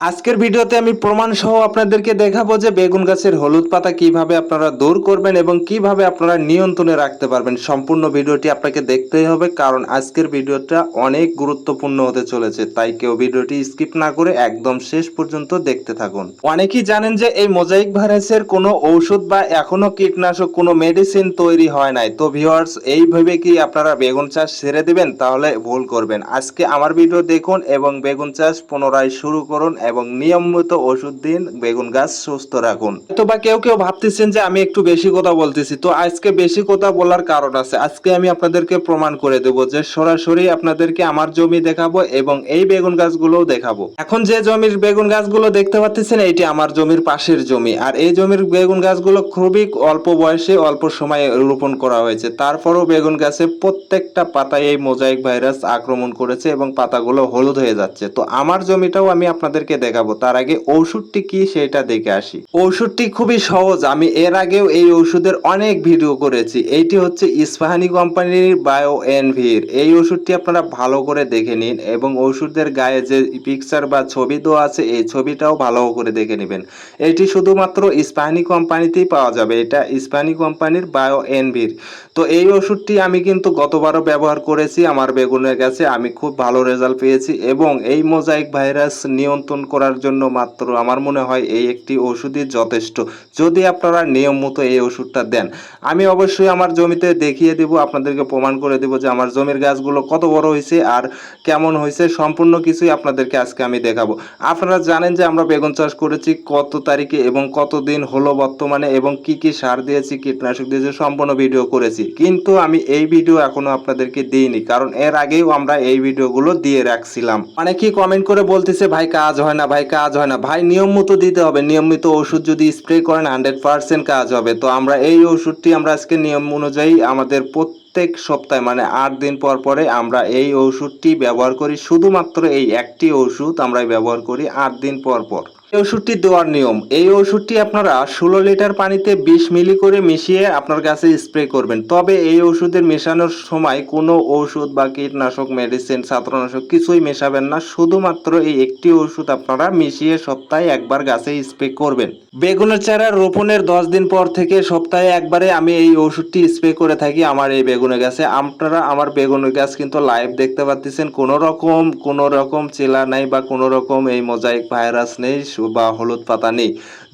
আজকের ভিডিওতে আমি প্রমাণ সহ আপনাদেরকে দেখাবো যে বেগুন গাছের হলুদ পাতা কীভাবে আপনারা দূর করবেন এবং কীভাবে আপনারা নিয়ন্ত্রণে রাখতে পারবেন। সম্পূর্ণ ভিডিওটি আপনাকে দেখতেই হবে, কারণ আজকের ভিডিওটা অনেক গুরুত্বপূর্ণ হতে চলেছে। তাই কেউ ভিডিওটি স্কিপ না করে একদম শেষ পর্যন্ত দেখতে থাকুন। অনেকেই জানেন যে এই মোজাইক ভাইরাসের কোনো ঔষধ বা এখনও কীটনাশক, কোনো মেডিসিন তৈরি হয় নাই। তো ভিউয়ার্স এইভাবে কি আপনারা বেগুন চাষ ছেড়ে দিবেন? তাহলে ভুল করবেন। আজকে আমার ভিডিও দেখুন এবং বেগুন চাষ পুনরায় শুরু করুন এবং নিয়মিত ওষুধ দিন, বেগুন গাছ সুস্থ রাখুন। তো বা কেউ কেউ ভাবতেছেন যে আমি একটু বেশি কথা বলতেছি। তো আজকে বেশি কথা বলার কারণ আছে। আজকে আমি আপনাদেরকে প্রমাণ করে দেব যে সরাসরি আপনাদেরকে আমার জমি দেখাবো এবং এই বেগুন গাছগুলোও দেখাবো। এখন যে জমির বেগুন গাছগুলো দেখতে পাচ্ছেন এইটি আমার জমির পাশের জমি। আর এই জমির বেগুন গাছগুলো খুবই অল্প বয়সে অল্প সময়ে রোপণ করা হয়েছে। তারপরও বেগুন গাছে প্রত্যেকটা পাতায় এই মোজাইক ভাইরাস আক্রমণ করেছে এবং পাতাগুলো হলুদ হয়ে যাচ্ছে। তো আমার জমিটাও আমি আপনাদেরকে দেখাবো। তার আগে ঔষধটি কি সেটা দেখে আসি। ঔষধটি খুবই সহজ। আমি এর আগেও এই ওষুধের অনেক ভিডিও করেছি। এইটি হচ্ছে ইস্পাহানি কোম্পানির বায়ো এনভির। এই ওষুধটি আপনারা ভালো করে দেখে নিন এবং ওষুধের গায়ে যে পিকচার বা ছবি দেওয়া আছে, এই ছবিটাও ভালো করে দেখে নেবেন। এটি শুধুমাত্র ইস্পাহানি কোম্পানিতেই পাওয়া যাবে। এটা ইস্পাহানি কোম্পানির বায়ো এনভির। তো এই ওষুধটি আমি কিন্তু গতবারও ব্যবহার করেছি। আমার বেগুনের কাছে আমি খুব ভালো রেজাল্ট পেয়েছি এবং এই মোজাইক ভাইরাস নিয়ন্ত্রণ করার জন্য মাত্র আমার মনে হয় এই একটি ওষুধই যথেষ্ট। যদি আপনারা নিয়ম মতো এই ওষুধটা দেন, আমি অবশ্যই আমার জমিতে দেখিয়ে দেব, আপনাদেরকে প্রমাণ করে দেব যে আমার জমির গাছগুলো কত বড় হয়েছে আর কেমন হয়েছে, সম্পূর্ণ কিছুই আপনাদেরকে আজকে আমি দেখাবো। আপনারা জানেন যে আমরা বেগুন চাষ করেছি, কত তারিখে এবং কত দিন হলো বর্তমানে এবং কি কি সার দিয়েছি, কীটনাশক দিয়েছি সম্পূর্ণ ভিডিও করেছি। কিন্তু আমি এই ভিডিও এখনও আপনাদেরকে দিইনি, কারণ এর আগেও আমরা এই ভিডিওগুলো দিয়ে রাখছিলাম। অনেকেই কমেন্ট করে বলতেছে, ভাই, কাজ হয় না। ভাই, কাজ হয় না। ভাই, নিয়ম মতো দিতে হবে। নিয়মিত ওষুধ যদি স্প্রে করেন হান্ড্রেড পার্সেন্ট কাজ হবে। তো আমরা এই ওষুধটি আমরা আজকে নিয়ম অনুযায়ী আমাদের প্রত্যেক সপ্তাহে মানে আট দিন পর পরে আমরা এই ওষুধটি ব্যবহার করি। শুধুমাত্র এই একটি ওষুধ আমরা ব্যবহার করি আট দিন পর পর। এই ওষুধটি দেওয়ার নিয়ম। এই ওষুধটি আপনারা ষোলো লিটার পানিতে বিশ মিলি করে মিশিয়ে আপনার কাছে স্প্রে করবেন। তবে এই ওষুধের মেশানোর সময় কোনো ওষুধ বা কীটনাশক, মেডিসিন, ছাত্রনাশক কিছুই মেশাবেন না। শুধুমাত্র এই একটি ওষুধ আপনারা মিশিয়ে সপ্তাহে একবার গাছে স্প্রে করবেন। বেগুনের চারা রোপণের দশ দিন পর থেকে সপ্তাহে একবারে আমি এই ওষুধটি স্প্রে করে থাকি আমার এই বেগুনের গাছে। আপনারা আমার বেগুনের গাছ কিন্তু লাইভ দেখতে পাচ্ছেন কোনো রকম কোনো রকম চেলা নাই বা কোনো রকম এই মোজাইক ভাইরাস নেই। বা হলুদ পাতা নেই।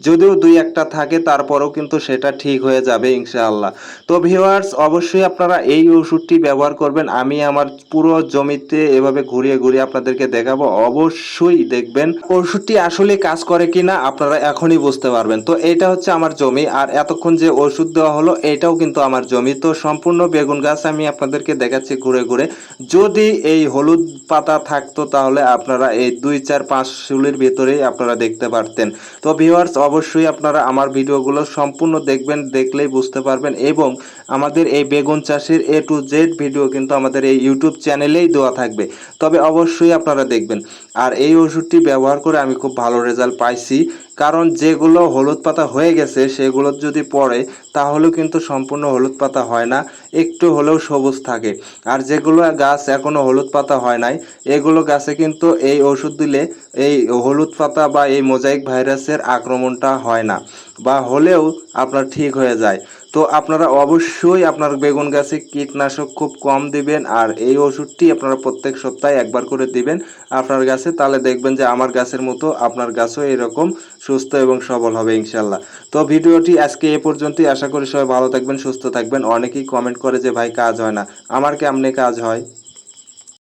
যদিও দুই একটা থাকে, তারপরেও কিন্তু সেটা ঠিক হয়ে যাবে ইনশাআল্লাহ। তো ভিউয়ার্স অবশ্যই আপনারা এই ওষুধটি ব্যবহার করবেন। আমি আমার পুরো জমিতে এভাবে ঘুরিয়ে ঘুরিয়ে আপনাদেরকে দেখাবো। অবশ্যই দেখবেন ওষুধটি আসলে কাজ করে কিনা আপনারা এখনই বুঝতে পারবেন। তো এটা হচ্ছে আমার জমি। আর এতক্ষণ যে ওষুধ দেওয়া হলো, এটাও কিন্তু আমার জমি। তো সম্পূর্ণ বেগুন গাছ আমি আপনাদেরকে দেখাচ্ছি ঘুরে ঘুরে। যদি এই হলুদ পাতা থাকতো তাহলে আপনারা এই দুই, চার, পাঁচ শুলির ভিতরেই আপনারা দেখতে পারতেন। তো ভিউয়ার্স অবশ্যই আপনারা আমার ভিডিওগুলো সম্পূর্ণ দেখবেন, দেখলেই বুঝতে পারবেন এবং আমাদের এই বেগুন চাষের এ টু জেড ভিডিও কিন্তু আমাদের এই ইউটিউব চ্যানেলেই দেওয়া থাকবে। তবে অবশ্যই আপনারা দেখবেন। আর এই ওষুধটি ব্যবহার করে আমি খুব ভালো রেজাল্ট পাইছি। কারণ যেগুলো হলুদ পাতা হয়ে গেছে, সেগুলো যদি পড়ে, তাহলেও কিন্তু সম্পূর্ণ হলুদ পাতা হয় না। একটু হলেও সবুজ থাকে। আর যেগুলো গাছ এখনও হলুদ পাতা হয় নাই, এগুলো গাছে কিন্তু এই ওষুধ দিলে এই হলুদ পাতা বা এই মোজাইক ভাইরাসের আক্রমণটা হয় না। বা হলেও আপনার ঠিক হয়ে যায়। তো আপনারা অবশ্যই আপনার বেগুন গাছে কীটনাশক খুব কম দিবেন আর এই ওষুধটি আপনারা প্রত্যেক সপ্তাহে একবার করে দিবেন আপনার গাছে, তাহলে দেখবেন যে আমার গাছের মতো আপনার গাছও এরকম সুস্থ এবং সবল হবে ইনশাল্লাহ। তো ভিডিওটি আজকে এ পর্যন্তই, আশা করি সবাই ভালো থাকবেন, সুস্থ থাকবেন। অনেকেই কমেন্ট করে যে, ভাই, কাজ হয় না। আমার কেমনে কাজ হয়?